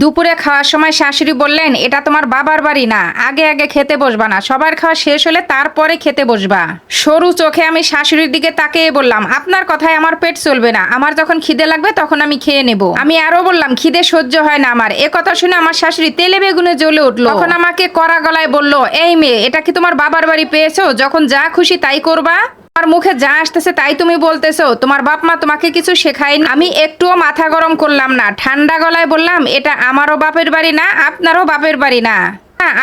দুপুরে খাওয়ার সময় শাশুড়ি বললেন, এটা তোমার বাবার বাড়ি না, আগে আগে খেতে বসবা না, সবার খাওয়া শেষ হলে তারপরে খেতে বসবা। সরু চোখে আমি শাশুড়ির দিকে তাকিয়ে বললাম, আপনার কথায় আমার পেট চলবে না, আমার যখন খিদে লাগবে তখন আমি খেয়ে নেব। আমি আরও বললাম, খিদে সহ্য হয় না আমার। এ কথা শুনে আমার শাশুড়ি তেলে বেগুনে জ্বলে উঠল। তখন আমাকে কড়া গলায় বলল, এই মেয়ে, এটা কি তোমার বাবার বাড়ি পেয়েছ? যখন যা খুশি তাই করবা? আমার মুখে যা আসতেছে তাই তুমি বলতেছো। তোমার বাপ মা তোমাকে কিছু শেখায়নি। আমি একটুও মাথা গরম করলাম না। ঠান্ডা গলায় বললাম এটা আমারও বাপের বাড়ি না আপনারও বাপের বাড়ি না,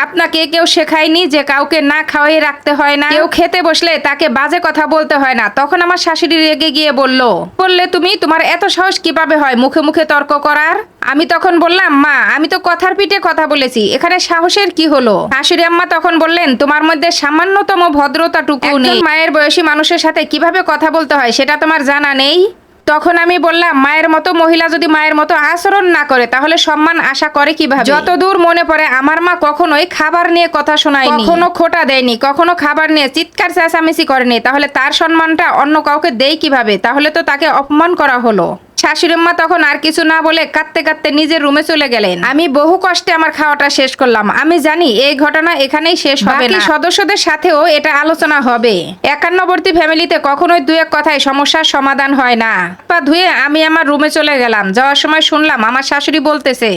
আপনাকে কেউ শেখায়নি যে কাউকে না খাওয়াই রাখতে হয় না। কেউ খেতে বসলে তাকে বাজে কথা বলতে হয় না। তখন আমার শাশুড়ি রেগে গিয়ে বলল বললে তুমি তোমার এত সাহস কীভাবে হয় মুখে মুখে তর্ক করার? আমি তখন বললাম মা আমি তো কথার পিঠে কথা বলেছি এখানে সাহসের কি হলো? শাশুড়ি আম্মা তখন বললেন তোমার মধ্যে সামান্যতম ভদ্রতাটুকু নেই। মায়ের বয়সী মানুষের সাথে কীভাবে কথা বলতে হয় সেটা তোমার জানা নেই? তখন আমি বললাম মায়ের মতো মহিলা যদি মায়ের মতো আচরণ না করে তাহলে সম্মান আশা করে কীভাবে? যতদূর মনে পড়ে আমার মা কখনোই খাবার নিয়ে কথা শোনায়নি। কখনো খোটা দেয়নি কখনো খাবার নিয়ে চিৎকার চেঁচামেচি করেনি। তাহলে তার সম্মানটা অন্য কাউকে দেয় কীভাবে? তাহলে তো তাকে অপমান করা হলো। শাশুড়িম্মা তখন আর কিছু না বলে কাঁদতে কাঁদতে নিজের রুমে চলে গেলেন। আমি বহু কষ্টে আমার খাওয়াটা শেষ করলাম। আমি জানি এই ঘটনা এখানেই শেষ হবে না। সদস্যদের সাথেও এটা আলোচনা হবে। একান্নবর্তী ফ্যামিলিতে কখনোই দু এক কথায় সমস্যার সমাধান হয় না। পা ধুয়ে আমি আমার রুমে চলে গেলাম। যাওয়ার সময় শুনলাম আমার শাশুড়ি বলতেছে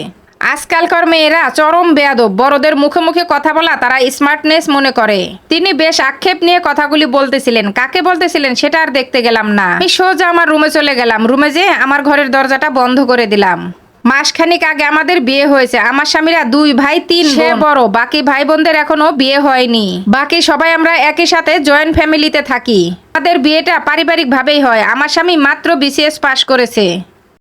আজকালকার মেয়েরা চরম বেয়াদব। বড়দের মুখে মুখে কথা বলা তারা স্মার্টনেস মনে করে। তিনি বেশ আক্ষেপ নিয়ে কথাগুলি বলতেছিলেন। কাকে বলতেছিলেন সেটা আর দেখতে গেলাম না। আমি সোজা আমার রুমে চলে গেলাম। রুমে যেয়ে আমার ঘরের দরজাটা বন্ধ করে দিলাম। মাসখানিক আগে আমাদের বিয়ে হয়েছে। আমার স্বামীরা দুই ভাই তিন সে বড়। বাকি ভাই বোনদের এখনও বিয়ে হয়নি। বাকি সবাই আমরা একই সাথে জয়েন্ট ফ্যামিলিতে থাকি। আমাদের বিয়েটা পারিবারিক ভাবেই হয়। আমার স্বামী মাত্র বিসিএস পাশ করেছে।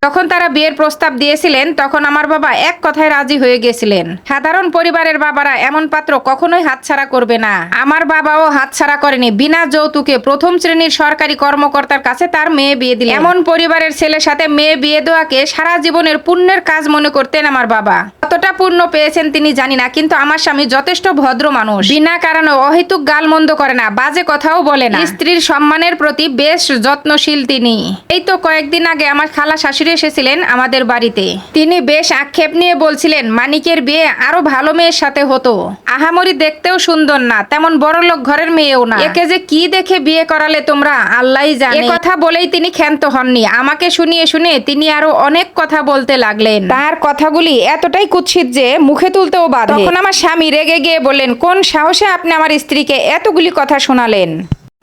তখন তারা বিয়ের প্রস্তাব দিয়েছিলেন, তখন আমার বাবা এক কথায় রাজি হয়ে গেছিলেন। সাধারণ পরিবারের বাবারা এমন পাত্র কখনোই হাতছাড়া করবে না। আমার বাবাও হাতছাড়া করেনি। বিনা যৌতুকে প্রথম শ্রেণির সরকারি কর্মকর্তার কাছে তার মেয়ে বিয়ে দিলেন। এমন পরিবারের ছেলের সাথে মেয়ে বিয়ে দেওয়াকে সারা জীবনের পুণ্যের কাজ মনে করতেন আমার বাবা। কতটা পূর্ণ পেয়েছেন তিনি জানি না কিন্তু আমার স্বামী যথেষ্ট ভদ্র মানুষ। বিনা কারণে অহেতুক গালমন্দ করে না বাজে কথাও বলে না। স্ত্রীর সম্মানের প্রতি বেশ যত্নশীল তিনি। এই তো কয়েকদিন আগে আমার খালা শাশুড়ি এসেছিলেন আমাদের বাড়িতে। তিনি বেশ আক্ষেপ নিয়ে বলছিলেন মানিকের বিয়ে আরও ভালো মেয়ের সাথে হতো। আহামরি দেখতেও সুন্দর না তেমন বড় লোক ঘরের মেয়েও না। একে যে কি দেখে বিয়ে করালে তোমরা আল্লাহ জানে। কথা বলেই তিনি ক্ষান্ত হননি। আমাকে শুনিয়ে শুনে তিনি আরও অনেক কথা বলতে লাগলেন। তার কথাগুলি এতটাই কুৎসিত যে মুখে তুলতেও বাধে। তখন আমার স্বামী রেগে গিয়ে বললেন কোন সাহসে আপনি আমার স্ত্রীকে এতগুলি কথা শোনালেন?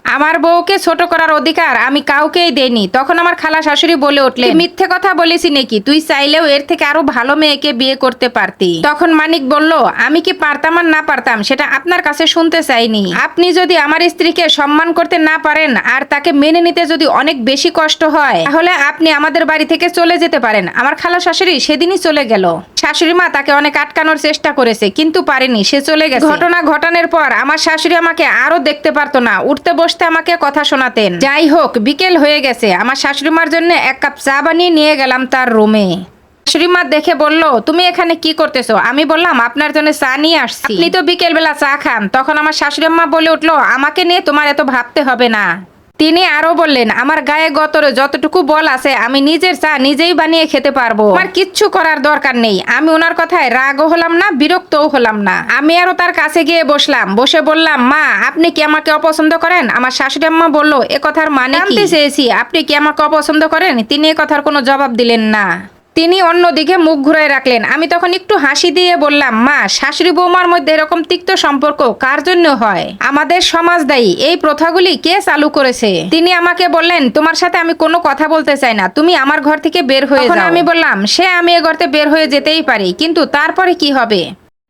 আমার বউকে ছোট করার অধিকার আমি কাউকেই দেইনি। তখন আমার খালা শাশুড়ি বলে উঠলে মিথ্যে কথা বলেছি নাকি? তুই চাইলেও এর থেকে আরও ভালো মেয়েকে বিয়ে করতে পারতি। তখন মানিক বলল, আমি কি পারতাম আর না পারতাম সেটা আপনার কাছে শুনতে চাইনি। আপনি যদি আমার স্ত্রীকে সম্মান করতে না পারেন আর তাকে মেনে নিতে যদি অনেক বেশি কষ্ট হয়, তাহলে আপনি আমাদের বাড়ি থেকে চলে যেতে পারেন। আমার খালা শাশুড়ি সেদিনই চলে গেল। শাশুড়ি মা তাকে অনেক আটকানোর চেষ্টা করেছে, কিন্তু পারেনি, সে চলে গেছে। ঘটনা ঘটানোর পর আমার শাশুড়ি আমাকে আরও দেখতে পারতো না, উঠতে বসতে আমাকে কথা শোনাতেন। যাই হোক, বিকেল হয়ে গেছে। আমার শাশুড়িমার জন্য এক কাপ চা বানিয়ে নিয়ে গেলাম তার রুমে। শাশুড়িমা দেখে বলল, তুমি এখানে কি করতেছো? আমি বললাম, আপনার জন্য চা নিয়ে আসছি। আপনি তো বিকেল বেলা চা খান। তখন আমার শাশুড়িমা বলে উঠল, আমাকে নিয়ে তোমার এত ভাবতে হবে না। তিনি আরও বললেন, আমার গায়ে গতরে যতটুকু বল আছে, আমি নিজের চা নিজেই বানিয়ে খেতে পারব। আমার কিচ্ছু করার দরকার নেই। আমি ওনার কথায় রাগও হলাম না, বিরক্তও হলাম না। আমি আরও তার কাছে গিয়ে বসলাম। বসে বললাম, মা, আপনি কি আমাকে অপছন্দ করেন? আমার শাশুড়ি আম্মা বলল, এ কথার মানে চেয়েছি। আপনি কি আমাকে অপছন্দ করেন? তিনি এ কথার কোনো জবাব দিলেন না। তিনি অন্যদিকে মুখ ঘুরায় রাখলেন। আমি তখন একটু হাসি দিয়ে বললাম মা শাশুড়ি বৌমার মধ্যে এরকম তিক্ত সম্পর্ক কার জন্য হয়? আমাদের সমাজ দায়ী। এই প্রথাগুলি কে চালু করেছে? তিনি আমাকে বললেন তোমার সাথে আমি কোনো কথা বলতে চাই না। তুমি আমার ঘর থেকে বের হয়ে যাও। আমি বললাম সে আমি এ ঘরতে বের হয়ে যেতেই পারি কিন্তু তারপরে কি হবে?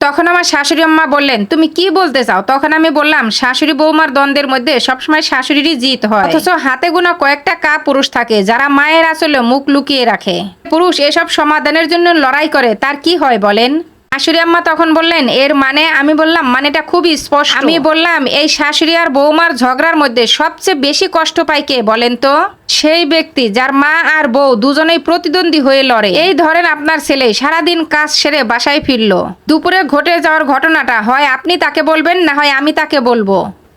তখন আমার শাশুড়ি আম্মা বললেন, তুমি কি বলতে চাও? তখন আমি বললাম, শাশুড়ি বৌমার দ্বন্দ্বের মধ্যে সবসময় শাশুড়িরই জিত হয়। অথচ হাতে গোনা কয়েকটা কা পুরুষ থাকে, যারা মায়ের আসলে মুখ লুকিয়ে রাখে। পুরুষ এসব সমাধানের জন্য লড়াই করে, তার কি হয় বলেন? শাশুড়ি আম্মা তখন বললেন, এর মানে আমি বললাম, মানেটা খুবই স্পষ্ট। আমি বললাম, এই শাশুড়ি আর বৌমার ঝগড়ার মধ্যে সবচেয়ে বেশি কষ্ট পায় কে বলেন তো? সেই ব্যক্তি যার মা আর বউ দুজনেই প্রতিদ্বন্দ্বী হয়ে লড়ে। এই ধরেন আপনার ছেলে সারাদিন কাজ সেরে বাসায় ফিরলো। দুপুরে ঘটে যাওয়ার ঘটনাটা হয় আপনি তাকে বলবেন, না হয় আমি তাকে বলব।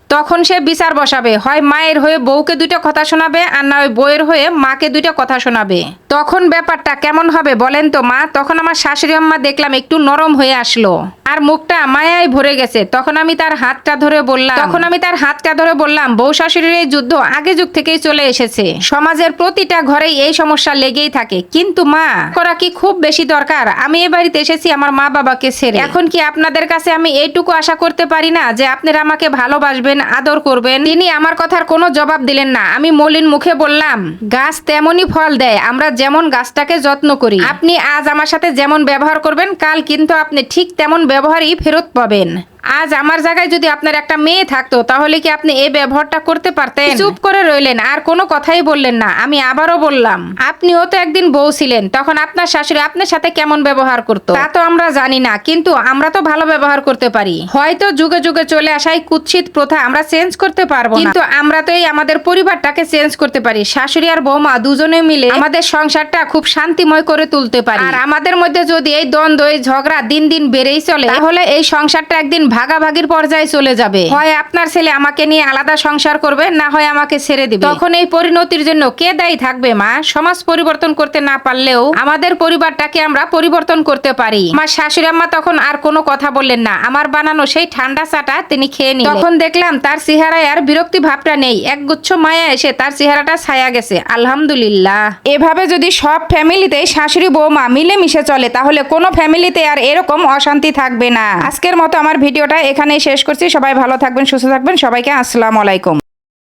তখন সে বিচার বসাবে। হয় মায়ের হয়ে বউকে দুইটা কথা শোনাবে, আর না হয় বউয়ের হয়ে মাকে দুইটা কথা শোনাবে। তখন ব্যাপারটা কেমন হবে বলেন তো, মা? তখন আমার শাশুড়ি আম্মা দেখলাম একটু নরম হয়ে আসলো। আর মুখটা মায়ায় ভরে গেছে। তখন আমি তার হাতটা ধরে বললাম, তখন আমি তার হাতটা ধরে বললাম, বউ শাশুড়ির এই যুদ্ধ আগে যুগ থেকেই চলে এসেছে। সমাজের প্রতিটা ঘরেই এই সমস্যা লেগেই থাকে। কিন্তু মা করা কি খুব বেশি দরকার? আমি এ বাড়িতে এসেছি আমার মা বাবাকে ছেড়ে। এখন কি আপনাদের কাছে আমি এইটুকু আশা করতে পারি না যে আপনারা আমাকে ভালোবাসবেন, আদর করবেন? তিনি আমার কথার কোনো জবাব দিলেন না। আমি মলিন মুখে বললাম, গাছ তেমনই ফল দেয়, আমরা যেমন গাছটাকে যত্ন করি। আপনি আজ আমার সাথে যেমন ব্যবহার করবেন, কাল কিন্তু আপনি ঠিক তেমন ব্যবহারই ফেরত পাবেন। আজ আমার জায়গায় যদি আপনার একটা মেয়ে থাকতো তাহলে কি আপনি এই ব্যবহারটা করতে পারতেন? চুপ করে রইলেন আর কোনো কথাই বললেন না আমি আবারও বললাম। আপনিও তো একদিন বউ ছিলেন তখন আপনার শাশুড়ি আপনার সাথে কেমন ব্যবহার করতো? তা তো আমরা জানি না কিন্তু আমরা তো ভালো ব্যবহার করতে পারি। হয়তো যুগে যুগে চলে আসাই কুৎসিত প্রথা আমরা চেঞ্জ করতে পারব কিন্তু আমরা তো এই আমাদের পরিবারটাকে চেঞ্জ করতে পারি শাশুড়ি আর বৌমা দুজনে মিলে আমাদের সংসারটা খুব শান্তিময় করে তুলতে পারি। আর আমাদের মধ্যে যদি এই দ্বন্দ্ব এই ঝগড়া দিন দিন বেড়েই চলে তাহলে এই সংসারটা একদিন ভাগাভাগির পর্যায়ে চলে যাবে। হয় আপনার ছেলে আমাকে নিয়ে আলাদা সংসার করবে না হয় আমাকে ছেড়ে দিবে। তখন এই পরিণতির জন্য কে দায়ী থাকবে মা? সমাজ পরিবর্তন করতে না পারলেও আমাদের পরিবারটাকে আমরা পরিবর্তন করতে পারি। আমার শাশুড়ি আম্মা তখন আর কোনো কথা বললেন না। আমার বানানো সেই ঠান্ডা চাটা তিনি খেয়ে নিলেন। তখন দেখলাম তার চেহারায় আর বিরক্তি ভাবটা নেই। একগুচ্ছ মায়া এসে তার চেহারাটা ছায়া গেছে। আলহামদুলিল্লাহ। এভাবে যদি সব ফ্যামিলিতে শাশুড়ি বৌমা মিলেমিশে চলে তাহলে কোনো ফ্যামিলিতে আর এরকম অশান্তি থাকবে না। আজকের মতো আমার ভিডিওটা এখানেই শেষ করছি। সবাই ভালো থাকবেন সুস্থ থাকবেন। সবাইকে আসসালামু আলাইকুম।